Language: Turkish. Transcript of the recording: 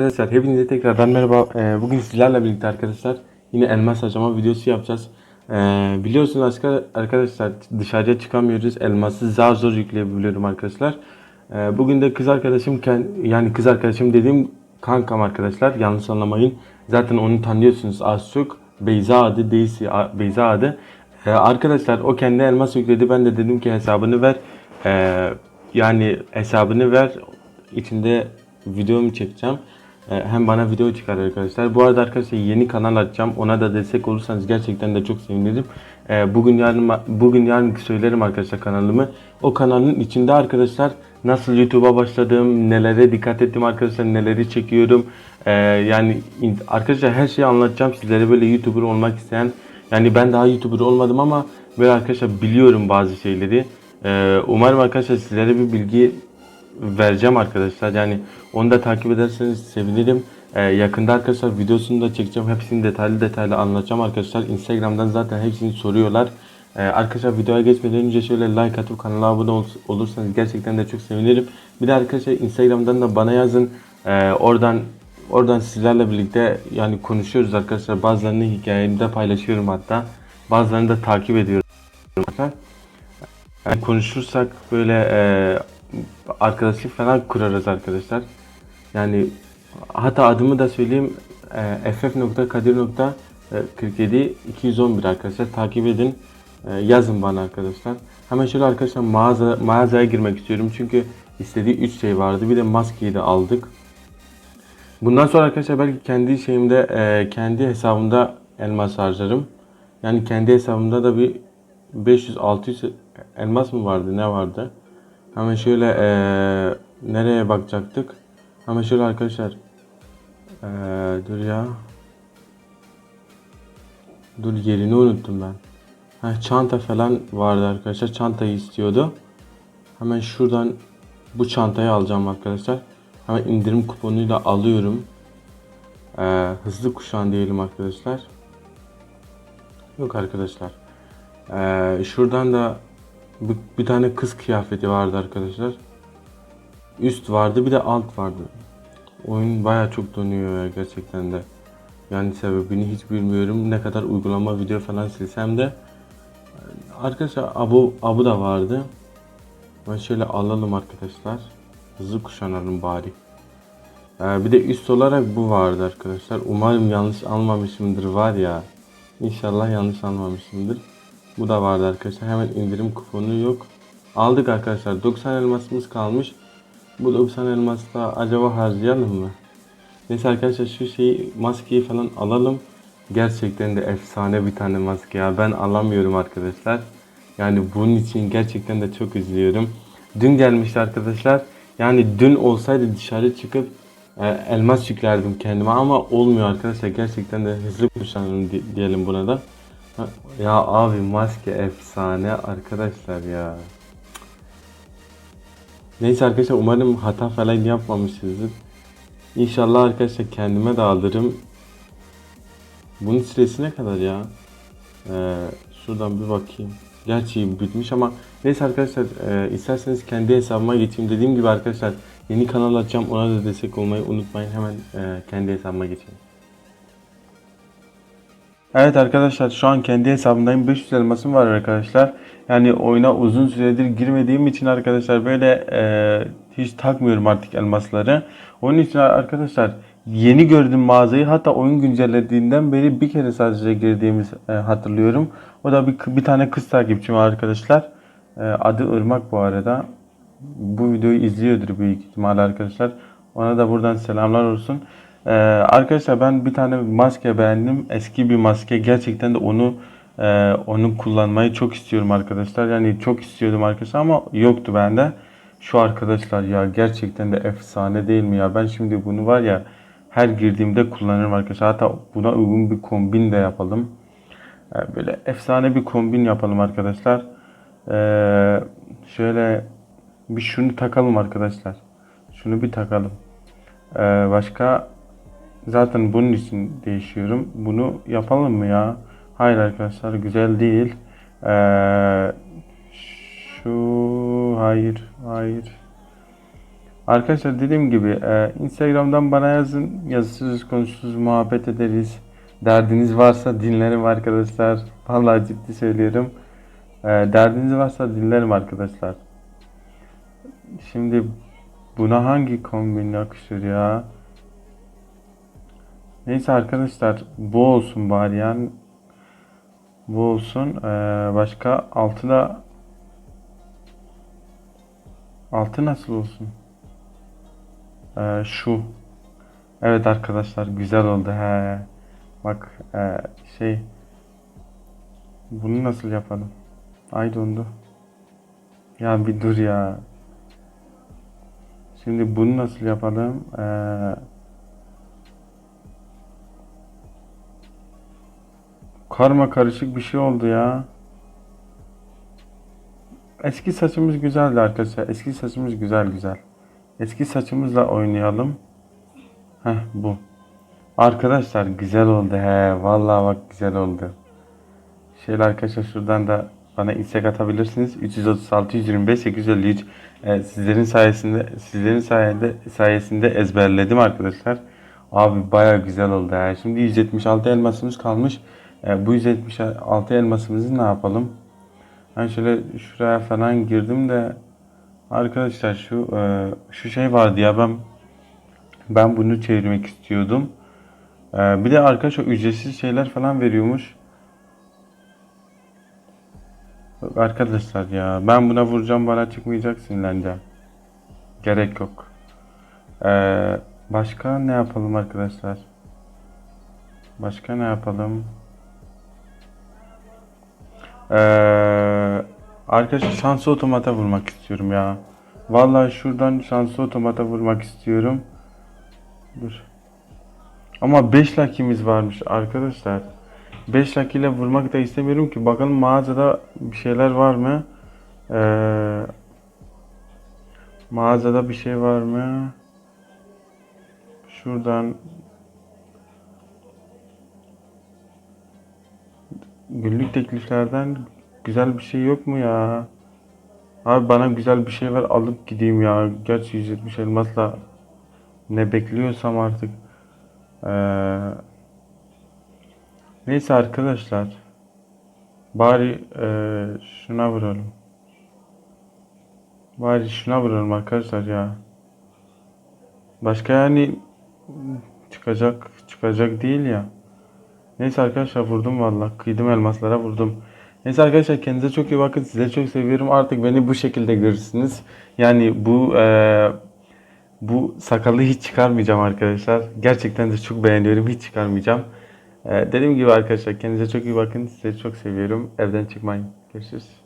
Arkadaşlar hepinize tekrardan merhaba. Ee, bugün sizlerle birlikte arkadaşlar yine elmas harcama videosu yapacağız. Ee, biliyorsunuz arkadaşlar dışarıya çıkamıyoruz. Elması zar zor yükleyebiliyorum arkadaşlar. Ee, bugün de kız arkadaşım yani kız arkadaşım dediğim kankam arkadaşlar yanlış anlamayın. Zaten onu tanıyorsunuz az çok. Beyza adı a- Beyza adı. Ee, arkadaşlar o kendi elmas yükledi. Ben de dedim ki hesabını ver. Ee, yani hesabını ver. İçinde videomu çekeceğim. Ee, Hem bana video çıkar arkadaşlar. Bu arada arkadaşlar yeni kanal açacağım. Ona da destek olursanız gerçekten de çok sevinirim. Ee, Bugün yarın bugün yarın söylerim arkadaşlar kanalımı. O kanalın içinde arkadaşlar nasıl YouTube'a başladım, nelere dikkat ettim arkadaşlar, neleri çekiyorum. Ee, yani arkadaşlar her şeyi anlatacağım sizlere böyle YouTuber olmak isteyen. Yani ben daha YouTuber olmadım ama böyle arkadaşlar biliyorum bazı şeyleri. Umarım arkadaşlar sizlere bir bilgi vereceğim arkadaşlar. Yani onu da takip ederseniz sevinirim. Ee, yakında arkadaşlar videosunu da çekeceğim. Hepsini detaylı detaylı anlatacağım arkadaşlar. Instagram'dan zaten hepsini soruyorlar. Ee, arkadaşlar videoya geçmeden önce şöyle like atıp kanala abone ol- olursanız gerçekten de çok sevinirim. Bir de arkadaşlar Instagram'dan da bana yazın. Ee, oradan oradan sizlerle birlikte yani konuşuyoruz arkadaşlar. Bazılarını hikayemde paylaşıyorum hatta. Bazılarını da takip ediyorum. Yani konuşursak böyle e, arkadaşlık falan kurarız arkadaşlar. Yani hatta adımı da söyleyeyim e, ff.kadir.47 211 arkadaşlar takip edin. E, yazın bana arkadaşlar. Hemen şöyle arkadaşlar mağaza, mağazaya girmek istiyorum çünkü istediği 3 şey vardı. Bir de maskeyi de aldık. Bundan sonra arkadaşlar belki kendi şeyimde e, kendi hesabımda elmas harcarım. Yani kendi hesabımda da bir 500-600 elmas mı vardı ne vardı? Hemen şöyle e, nereye bakacaktık? Hemen şöyle arkadaşlar e, dur ya. Dur yerini unuttum ben. Ha, çanta falan vardı arkadaşlar. Çantayı istiyordu. Hemen şuradan bu çantayı alacağım arkadaşlar. Hemen indirim kuponuyla alıyorum. Ee, hızlı kuşan diyelim arkadaşlar. Yok arkadaşlar. Ee, şuradan da bir, bir tane kız kıyafeti vardı arkadaşlar. Üst vardı bir de alt vardı. Oyun baya çok donuyor ya gerçekten de. Yani sebebini hiç bilmiyorum. Ne kadar uygulama video falan silsem de. Arkadaşlar abu, abu da vardı. Ben şöyle alalım arkadaşlar. Hızlı kuşanalım bari. Ee, bir de üst olarak bu vardı arkadaşlar. Umarım yanlış almamışımdır var ya. İnşallah yanlış almamışımdır. Bu da vardı arkadaşlar. Hemen indirim kuponu yok. Aldık arkadaşlar. 90 elmasımız kalmış. Bu 90 elmasla acaba harcayalım mı? Neyse arkadaşlar şu şeyi maskeyi falan alalım. Gerçekten de efsane bir tane maske ya. Ben alamıyorum arkadaşlar. Yani bunun için gerçekten de çok üzülüyorum. Dün gelmişti arkadaşlar. Yani dün olsaydı dışarı çıkıp e, elmas yüklerdim kendime ama olmuyor arkadaşlar. Gerçekten de hızlı kuşanırım di- diyelim buna da. Ya abi maske efsane arkadaşlar ya. Neyse arkadaşlar umarım hata falan yapmamışızdır. İnşallah arkadaşlar kendime de alırım. Bunun süresi ne kadar ya? Ee, şuradan bir bakayım. Gerçi bitmiş ama neyse arkadaşlar e, isterseniz kendi hesabıma geçeyim. Dediğim gibi arkadaşlar yeni kanal açacağım. Ona da destek olmayı unutmayın. Hemen e, kendi hesabıma geçeyim. Evet arkadaşlar şu an kendi hesabımdayım. 500 elmasım var arkadaşlar. Yani oyuna uzun süredir girmediğim için arkadaşlar böyle e, hiç takmıyorum artık elmasları. Onun için arkadaşlar yeni gördüm mağazayı. Hatta oyun güncellediğinden beri bir kere sadece girdiğimiz e, hatırlıyorum. O da bir, bir tane kız takipçim arkadaşlar. E, adı Irmak bu arada. Bu videoyu izliyordur büyük ihtimal arkadaşlar. Ona da buradan selamlar olsun. Ee, arkadaşlar ben bir tane maske beğendim. Eski bir maske. Gerçekten de onu e, onu kullanmayı çok istiyorum arkadaşlar. Yani çok istiyordum arkadaşlar ama yoktu bende. Şu arkadaşlar ya gerçekten de efsane değil mi ya? Ben şimdi bunu var ya her girdiğimde kullanırım arkadaşlar. Hatta buna uygun bir kombin de yapalım. Ee, böyle efsane bir kombin yapalım arkadaşlar. Ee, şöyle bir şunu takalım arkadaşlar. Şunu bir takalım. Ee, başka zaten bunun için değişiyorum. Bunu yapalım mı ya? Hayır arkadaşlar güzel değil. Ee, şu hayır hayır. Arkadaşlar dediğim gibi e, Instagram'dan bana yazın. Yazısız konuşsuz muhabbet ederiz. Derdiniz varsa dinlerim arkadaşlar. Vallahi ciddi söylüyorum. E, derdiniz varsa dinlerim arkadaşlar. Şimdi buna hangi kombin yakışır ya? Neyse arkadaşlar bu olsun bari yani. Bu olsun. Ee, başka altına altı nasıl olsun? Ee, şu. Evet arkadaşlar güzel oldu he. Bak e, şey bunu nasıl yapalım? Ay dondu. Ya bir dur ya. Şimdi bunu nasıl yapalım? Ee, karma karışık bir şey oldu ya. Eski saçımız güzeldi arkadaşlar. Eski saçımız güzel güzel. Eski saçımızla oynayalım. Heh bu. Arkadaşlar güzel oldu he. Vallahi bak güzel oldu. Şöyle arkadaşlar şuradan da bana istek atabilirsiniz. 336 125 853 Ee, sizlerin sayesinde sizlerin sayende sayesinde ezberledim arkadaşlar. Abi baya güzel oldu ya. Şimdi 176 elmasımız kalmış. Ee, bu 176 elmasımızı ne yapalım? Ben şöyle şuraya falan girdim de arkadaşlar şu e, şu şey vardı ya ben ben bunu çevirmek istiyordum. Ee, bir de arkadaşlar ücretsiz şeyler falan veriyormuş. Arkadaşlar ya ben buna vuracağım bana çıkmayacak sinirleneceğim. Gerek yok. Ee, başka ne yapalım arkadaşlar? Başka ne yapalım? Ee, arkadaşlar şanslı otomata vurmak istiyorum ya. Vallahi şuradan şanslı otomata vurmak istiyorum. Dur. Ama 5 lakimiz varmış arkadaşlar. 5 lak ile vurmak da istemiyorum ki. Bakalım mağazada bir şeyler var mı? Ee, mağazada bir şey var mı? Şuradan günlük tekliflerden güzel bir şey yok mu ya? Abi bana güzel bir şey ver alıp gideyim ya. Gerçi 170 elmasla ne bekliyorsam artık. Ee, neyse arkadaşlar. Bari e, şuna vuralım. Bari şuna vuralım arkadaşlar ya. Başka yani çıkacak çıkacak değil ya. Neyse arkadaşlar vurdum valla. Kıydım elmaslara vurdum. Neyse arkadaşlar kendinize çok iyi bakın. Sizleri çok seviyorum. Artık beni bu şekilde görürsünüz. Yani bu e, bu sakalı hiç çıkarmayacağım arkadaşlar. Gerçekten de çok beğeniyorum. Hiç çıkarmayacağım. E, dediğim gibi arkadaşlar kendinize çok iyi bakın. Sizleri çok seviyorum. Evden çıkmayın. Görüşürüz.